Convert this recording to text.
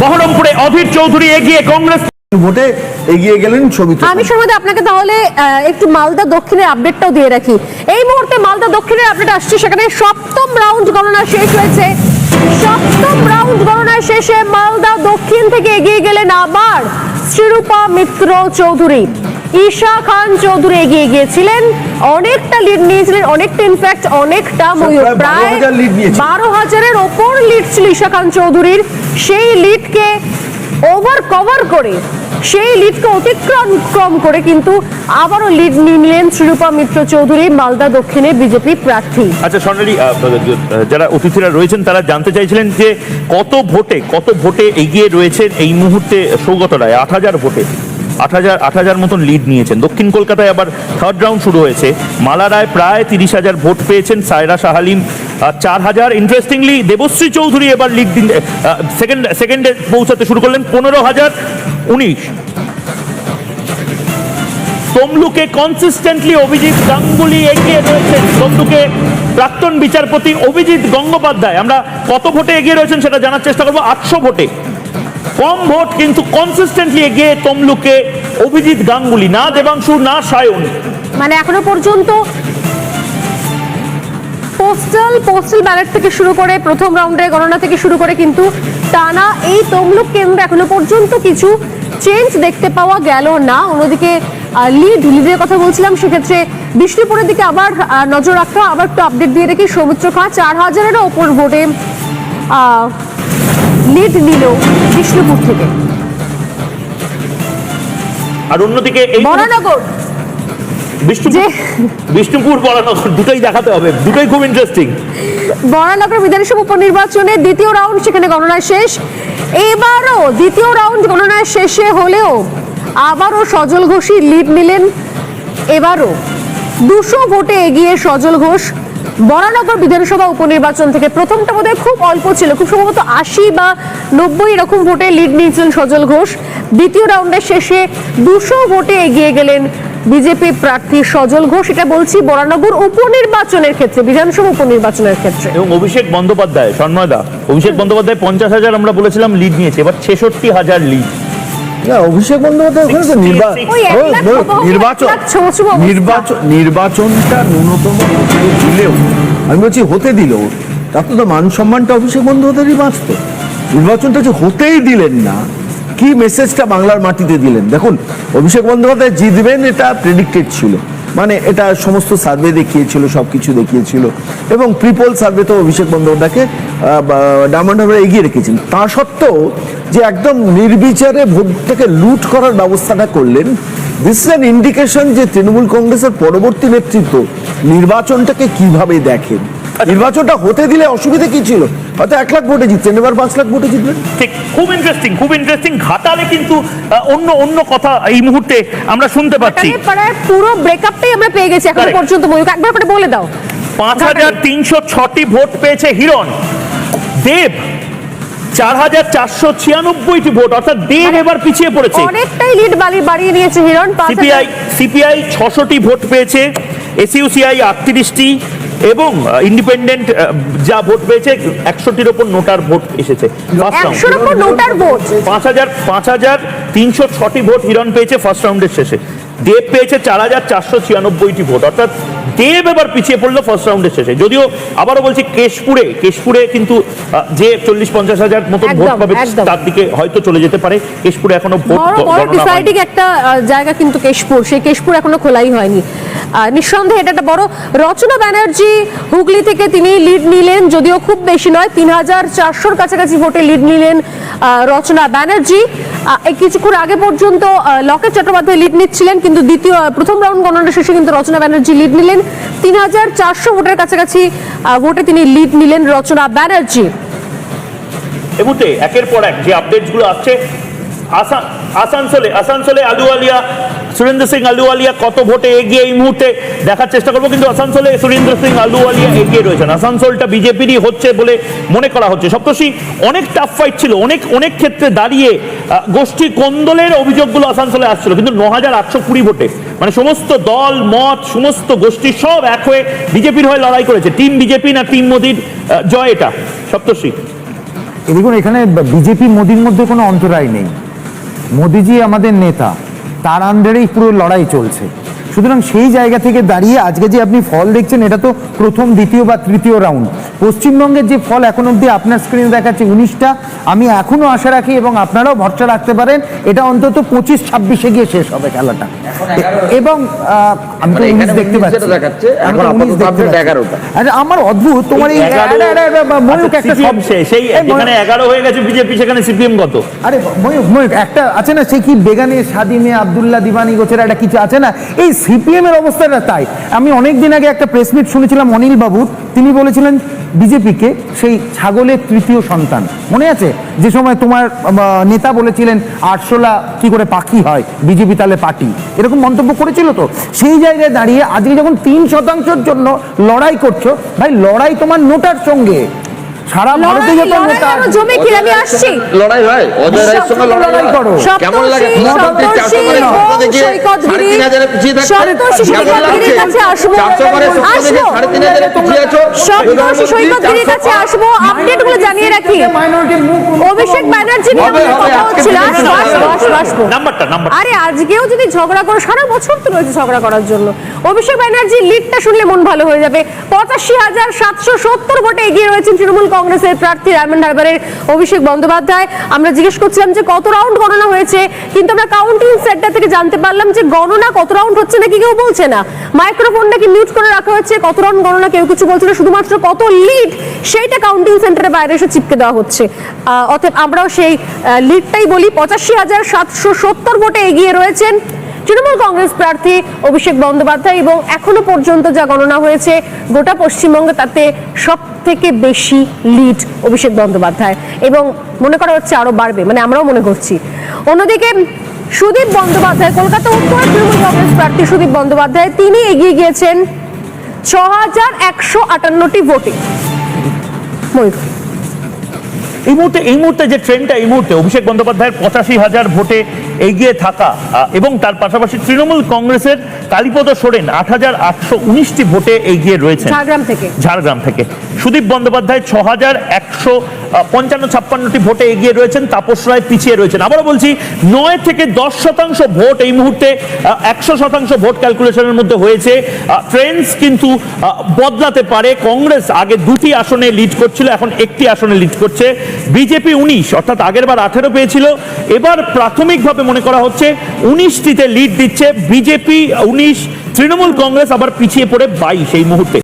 বহরমপুরে অধীর চৌধুরী এগিয়ে কংগ্রেস ভোটে এগিয়ে গেলেন ছবি আমি সমাধি আপনাকে তাহলে আহ, একটু মালদা দক্ষিণের আপডেটটাও দিয়ে রাখি। এই মুহূর্তে মালদা দক্ষিণের আপডেট আসছে সেখানে সপ্তম রাউন্ড গণনা শেষ হয়েছে। সপ্তম রাউন্ড গণনা শেষে মালদা দক্ষিণ থেকে এগিয়ে গেলেন আবার শ্রীরূপা মিত্র চৌধুরী। ঈশা খান চৌধুরী এগিয়ে গিয়েছিলেন। অনেকটা লিড নিয়েছিলেন অনেকটা ইনফ্যাক্ট অনেকটা ময়ূর। প্রায় প্রায় 12,000 lead নিয়েছিল। বারো হাজারের ওপর লিড ছিল ঈশা খান চৌধুরীর। সেই লিডকে ওভার কভার করে সেই লিডকে অতিক্রম ক্রম করে কিন্তু আবারও লিড নিলেন শ্রীরূপা মিত্র চৌধুরী মালদা দক্ষিণে বিজেপি প্রার্থী। আচ্ছা স্বর্ণালী যারা অতিথিরা রয়েছেন তারা জানতে চাইছিলেন যে কত ভোটে কত ভোটে এগিয়ে রয়েছেন এই মুহূর্তে সৌগত রায় আট হাজার ভোটে। আট হাজার আট হাজার মতন লিড নিয়েছেন। দক্ষিণ কলকাতায় আবার থার্ড রাউন্ড শুরু হয়েছে। মালা রায় প্রায় তিরিশ হাজার ভোট পেয়েছেন সায়রা শাহালিম। চার হাজার ইন্টারেস্টিংলি দেবশ্রী চৌধুরী এবার লিড দিন সেকেন্ড সেকেন্ডে পৌঁছাতে শুরু করলেন পনেরো হাজার উনিশ। তমলুকে কনসিস্টেন্টলি অভিজিৎ গাঙ্গুলি এগিয়ে রয়েছেন। তমলুকে প্রাক্তন বিচারপতি অভিজিৎ গঙ্গোপাধ্যায়। আমরা কত ভোটে এগিয়ে রয়েছেন সেটা জানার চেষ্টা করব। আটশো ভোটে। কম ভোট কিন্তু কনসিস্টেন্টলি এগিয়ে তমলুকে অভিজিৎ গাঙ্গুলি, না দেবাংশু, না সায়ন। মানে এখনও পর্যন্ত পোস্টাল পোস্টাল ব্যালট থেকে শুরু করে প্রথম রাউন্ডের গণনা থেকে শুরু করে কিন্তু টানা এই তমলুক কেন্দ্র এখনও পর্যন্ত কিছু চেঞ্জ দেখতে পাওয়া গেল না। অন্যদিকে লিড লিডের কথা বলছিলাম, সেক্ষেত্রে বিষ্ণুপুরের দিকে আবার নজর রাখতে আবার একটু আপডেট দিয়ে রেখি। সৌমিত্র খাঁ, চার হাজারেরও ওপর ভোটে লিড নিল বিষ্ণুপুর থেকে। আর অন্যদিকে বরানগর বিষ্ণুপুর বিষ্ণুপুর বরানগর দুটোই দেখাতে হবে। দুটোই খুব ইন্টারেস্টিং বরানগর বিধানসভা উপনির্বাচনে দ্বিতীয় রাউন্ড সেখানে গণনা শেষ। এবারও দ্বিতীয় রাউন্ড গণনায় শেষে হলেও আবারও সজল ঘোষই লিড নিলেন। এবারও দুশো ভোটে এগিয়ে সজল ঘোষ বরানগর বিধানসভা উপনির্বাচন থেকে প্রথমটা বোধহয় খুব অল্প ছিল। খুব সম্ভবত আশি বা নব্বই এরকম ভোটে লিড নিয়েছিলেন সজল ঘোষ। দ্বিতীয় রাউন্ডের শেষে দুশো ভোটে এগিয়ে গেলেন বিজেপি প্রার্থী সজল ঘোষ। এটা বলছি বরানগর উপনির্বাচনের ক্ষেত্রে, বিধানসভা উপনির্বাচনের ক্ষেত্রে। এবং অভিষেক বন্দ্যোপাধ্যায় সন্ময়দা অভিষেক বন্দ্যোপাধ্যায় পঞ্চাশ হাজার আমরা বলেছিলাম লিড নিয়েছে, এবার ছেষট্টি হাজার লিড। না অভিষেক বন্দ্যোপাধ্যায় ওখানে তো? নির্বাচন। নির্বাচন নির্বাচনটা ন্যূনতম দিলেও আমি বলছি হতে দিলেও তার তো তো মান সম্মানটা অভিষেক বন্দ্যোপাধ্যায়েরই বাঁচত। নির্বাচনটা যে হতেই দিলেন না কি মেসেজটা বাংলার মাটিতে দিলেন? দেখুন অভিষেক বন্দ্যোপাধ্যায় জিতবেন এটা প্রেডিক্টেড ছিল। মানে এটা সমস্ত সার্ভে দেখিয়েছিল সব কিছু দেখিয়েছিল। এবং প্রিপোল সার্ভেতে অভিষেক বন্দ্যোপাধ্যায়কে ডায়মন্ড হারবার এগিয়ে রেখেছেন। তা সত্ত্বেও যে একদম নির্বিচারে ভোটটাকে লুট করার ব্যবস্থাটা করলেন দিস ইজ অ্যান ইন্ডিকেশন যে তৃণমূল কংগ্রেসের পরবর্তী নেতৃত্ব নির্বাচনটাকে কীভাবে দেখেন? নির্বাচনটা হতে দিলে অসুবিধা কি ছিল? হয়তো এক লাখ ভোটে জিতছেন এবার পাঁচ লাখ ভোটে জিতবেন ঠিক খুব ইন্টারেস্টিং খুব ইন্টারেস্টিং ঘাটালে কিন্তু আহ, অন্য অন্য কথা এই মুহূর্তে আমরা শুনতে পাচ্ছি। পুরো ব্রেকআপটাই আমরা পেয়ে গেছি এখনও. পর্যন্ত ময়ূক একবার করে বলে দাও। পাঁচ হাজার তিনশো ছটি ভোট পেয়েছে হিরণ। দেব চার হাজার চারশো ছিয়ানব্বইটি ভোট অর্থাৎ দেব এবার পিছিয়ে পড়েছে। অনেকটাই লিড বাড়ি বাড়িয়ে নিয়েছে হিরণ সিপিআই সিপিআই ছশোটি ভোট পেয়েছে এসইউসিআই আটত্রিশটি এবং ইন্ডিপেন্ডেন্ট যা ভোট পেয়েছে একশোটির ওপর নোটার ভোট এসেছে। পাঁচ হাজার পাঁচ হাজার তিনশো ছটি ভোট হিরণ পেয়েছে ফার্স্ট রাউন্ডের শেষে। দেব পেয়েছে চার হাজার চারশো ছিয়ানব্বইটি ভোট। অর্থাৎ দেব এবার পিছিয়ে পড়ল ফার্স্ট রাউন্ডের শেষে। যদিও আবারও বলছি কেশপুরে কেশপুরে কিন্তু যে চল্লিশ পঞ্চাশ হাজার মতন ভোট পাবে তার দিকে হয়তো চলে যেতে পারে। কেশপুরে এখনও ভোট। ডিসাইডিং একটা জায়গা কিন্তু কেশপুর। সেই কেশপুর এখনও খোলাই হয়নি। নিঃসন্দেহে এটা একটা বড় রচনা ব্যানার্জি হুগলি থেকে তিনি লিড নিলেন যদিও খুব বেশি নয় তিন হাজার চারশোর কাছাকাছি ভোটে লিড নিলেন রচনা ব্যানার্জি। কিছুক্ষণ আগে পর্যন্ত লকেট চট্টোপাধ্যায় লিড নিচ্ছিলেন, কিন্তু দ্বিতীয় প্রথম রাউন্ড গণনা শেষে কিন্তু রচনা ব্যানার্জি লিড নিলেন। তিন হাজার চারশো ভোটের কাছাকাছি ভোটে তিনি লিড নিলেন রচনা ব্যানার্জি। মুহূর্তে একের পর এক যে আপডেটসগুলো আসছে, আসান, আসানসোলে আসানসোলে আলুওয়ালিয়া, সুরেন্দ্র সিং আলুওয়ালিয়া কত ভোটে এগিয়ে এই মুহূর্তে দেখার চেষ্টা করব, কিন্তু আসানসোলে সুরেন্দ্র সিং আলুওয়ালিয়া এগিয়ে রয়েছেন। আসানসোলটা বিজেপিরই হচ্ছে বলে মনে করা হচ্ছে। সপ্তর্ষি অনেক টাফ ফাইট ছিল, অনেক অনেক ক্ষেত্রে দাঁড়িয়ে গোষ্ঠী কোন্দলের অভিযোগগুলো আসানসোলে আসছিল, কিন্তু ন হাজার আটশো কুড়ি ভোটে মানে সমস্ত দল, মত, সমস্ত গোষ্ঠী সব এক হয়ে বিজেপির হয়ে লড়াই করেছে। টিম বিজেপি না টিম মোদির? জয় এটা, সপ্তর্ষি। দেখুন, এখানে বিজেপি, মোদির মধ্যে কোনো অন্তরায় নেই। মোদিজি আমাদের নেতা, তার আন্ডারেই পুরো লড়াই চলছে। সুতরাং সেই জায়গা থেকে দাঁড়িয়ে আজকে যে আপনি ফল দেখছেন, এটা তো প্রথম, দ্বিতীয় বা তৃতীয় রাউন্ড। পশ্চিমবঙ্গের যে ফল এখন অবধি আপনার স্ক্রিনে দেখাচ্ছে উনিশটা আমি এখনও আশা রাখি এবং আপনারাও ভরসা রাখতে পারেন এটা অন্তত পঁচিশ ছাব্বিশে গিয়ে শেষ হবে খেলাটা। এবং আমি তো মানে উনিশ দেখতে পাচ্ছি। যেটা দেখাচ্ছে, আমি এখন তো 19 আপাতত দেখতে পাচ্ছি। 11টা। আরে আমার অদ্ভুত তোমার এই ময়ূক আচ্ছা, একটা শব্দ- সেই যেখানে এগারো হয়ে গেছে বিজেপি সেখানে সিপিএম কত? আরে ময়ূক ময়ূক একটা আছে না সে কি বেগানে স্বাধীনে আবদুল্লাহ দিবানি গোছের একটা কিছু আছে না? এই সিপিএম এর অবস্থাটা তাই। আমি অনেক দিন আগে একটা প্রেস মিট শুনেছিলাম অনিল বাবুর তিনি বলেছিলেন বিজেপিকে সেই ছাগলের তৃতীয় সন্তান। মনে আছে? যে সময় তোমার নেতা বলেছিলেন আরশোলা কি করে পাখি হয়, বিজেপি তাহলে পার্টি। এরকম মন্তব্য করেছিল তো? সেই জায়গায় দাঁড়িয়ে আজকে যখন তিন শতাংশের জন্য লড়াই করছ, ভাই লড়াই তোমার নোটার সঙ্গে। সারা ভারতে লড়াই নোটা কি আমি আসছি। লড়াই হয় অজয় রায়ের সঙ্গে লড়াই করো। কেমন লাগে? প্রধানমন্ত্রী চারশো করে সাড়ে তিন হাজারে পিছিয়ে থাকছে। কেমন লাগছে? চারশো করে দেখে সাড়ে তিন হাজারে পিছিয়ে আছো সৈকত কাছে আসব। আপডেটগুলো জানিয়ে রাখি। অভিষেক ব্যানার্জি নিয়ে কথা হচ্ছিল। নাম্বারটা নাম্বার আরে আজকেও যদি ঝগড়া করো সারা বছর তো রয়েছে ঝগড়া করার জন্য। অভিষেক ব্যানার্জি লিডটা শুনলে মন ভালো হয়ে যাবে। পঁচাশি হাজার সাতশো সত্তর ভোটে এগিয়ে রয়েছেন তৃণমূল কংগ্রেসের প্রার্থী ডায়মন্ড হারবারের অভিষেক বন্দ্যোপাধ্যায়। আমরা জিজ্ঞেস করছিলাম যে কত রাউন্ড গণনা হয়েছে, কিন্তু আমরা কাউন্টিং সেন্টার থেকে জানতে পারলাম যে গণনা কত রাউন্ড হচ্ছে নাকি কেউ বলছে না। মাইক্রোফোনটা কি মিউট করে রাখা হয়েছে, কত রাউন্ড গণনা কেউ কিছু বলছে না, শুধুমাত্র কত লিড সেইটা কাউন্টিং সেন্টারের বাইরে এসে চিপকে দেওয়া হচ্ছে। অতএব আমরাও সেই লিডটাই বলি, পঁচাশি হাজার সাতশো সত্তর ভোটে এগিয়ে রয়েছেন। তৃণমূল কংগ্রেস প্রার্থী অভিষেক বন্দ্যোপাধ্যায় এবং এখনও পর্যন্ত যা গণনা হয়েছে, গোটা পশ্চিমবঙ্গে তাতে সব থেকে বেশি লিড অভিষেক বন্দ্যোপাধ্যায়। এবং মনে করা হচ্ছে আরও বাড়বে মানে আমরাও মনে করছি। অন্যদিকে সুদীপ বন্দ্যোপাধ্যায়, কলকাতা উত্তর তৃণমূল কংগ্রেস প্রার্থী সুদীপ বন্দ্যোপাধ্যায়, তিনি এগিয়ে গিয়েছেন ছ হাজার একশো আটান্নটি ভোটে। এই মুহূর্তে এই মুহূর্তে যে ট্রেনটা এই মুহূর্তে অভিষেক বন্দ্যোপাধ্যায়ের পঁচাশি হাজার ভোটে এগিয়ে থাকা এবং তার পাশাপাশি তৃণমূল কংগ্রেসের কালীপদ সোরেন আট হাজার আটশো উনিশটি ভোটে এগিয়ে রয়েছেন। ঝাড়গ্রাম থেকে। ঝাড়গ্রাম থেকে। সুদীপ বন্দ্যোপাধ্যায় ছ হাজার একশো পঞ্চান্ন ছাপ্পান্নটি ভোটে এগিয়ে রয়েছেন। তাপস রায় পিছিয়ে রয়েছেন। আবারও বলছি নয় থেকে দশ শতাংশ ভোট এই মুহূর্তে একশো শতাংশ ভোট ক্যালকুলেশনের মধ্যে হয়েছে। ট্রেন্ডস কিন্তু বদলাতে পারে। কংগ্রেস আগে দুটি আসনে লিড করছিল এখন একটি আসনে লিড করছে। বিজেপি উনিশ অর্থাৎ আগের বার আঠেরো পেয়েছিল। এবার প্রাথমিকভাবে মনে করা হচ্ছে, উনিশটিতে লিড দিচ্ছে বিজেপি, উনিশ, তৃণমূল কংগ্রেস আবার পিছিয়ে পড়ে বাইশ এই মুহূর্তে।